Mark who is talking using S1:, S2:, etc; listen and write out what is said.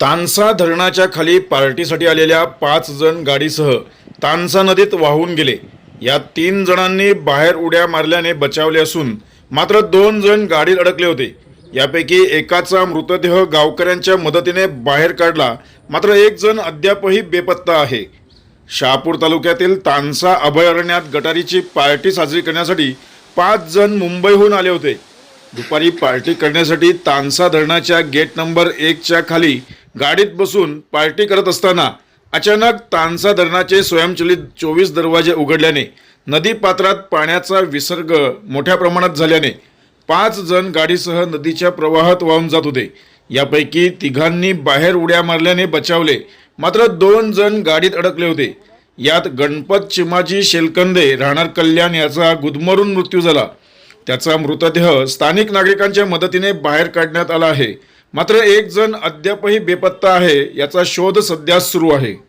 S1: तानसा धरणाच्या खाली पार्टीसाठी आलेल्या पाच जण गाडीसह तानसा नदीत वाहून गेले. या तीन जणांनी बाहेर उड्या मारल्याने बचावले असून मात्र दोन जण गाडीत अडकले होते. यापैकी एकाचा मृतदेह गावकऱ्यांच्या मदतीने बाहेर काढला. मात्र एक जण अद्यापही बेपत्ता आहे. शहापूर तालुक्यातील तानसा अभयारण्यात गटारीची पार्टी साजरी करण्यासाठी पाच जण मुंबईहून आले होते. दुपारी पार्टी करण्यासाठी तानसा धरणाच्या गेट नंबर एकच्या खाली गाडीत बसून पार्टी करत असताना अचानक तानसा धरणाचे स्वयंचलित चोवीस दरवाजे उघडल्याने नदी पात्रात पाण्याचा विसर्ग मोठ्या प्रमाणात झाल्याने पाच जण गाडीसह नदीच्या प्रवाहात वाहून जात होते. यापैकी तिघांनी बाहेर उड्या मारल्याने बचावले. मात्र दोन जण गाडीत अडकले होते. यात गणपत चिमाजी शेलकंदे राहणार कल्याण याचा गुदमरून मृत्यू झाला. त्याचा मृतदेह स्थानिक नागरिकांच्या मदतीने बाहेर काढण्यात आला आहे. मात्र एक जण अद्यापही बेपत्ता आहे याचा शोध सध्या सुरू आहे.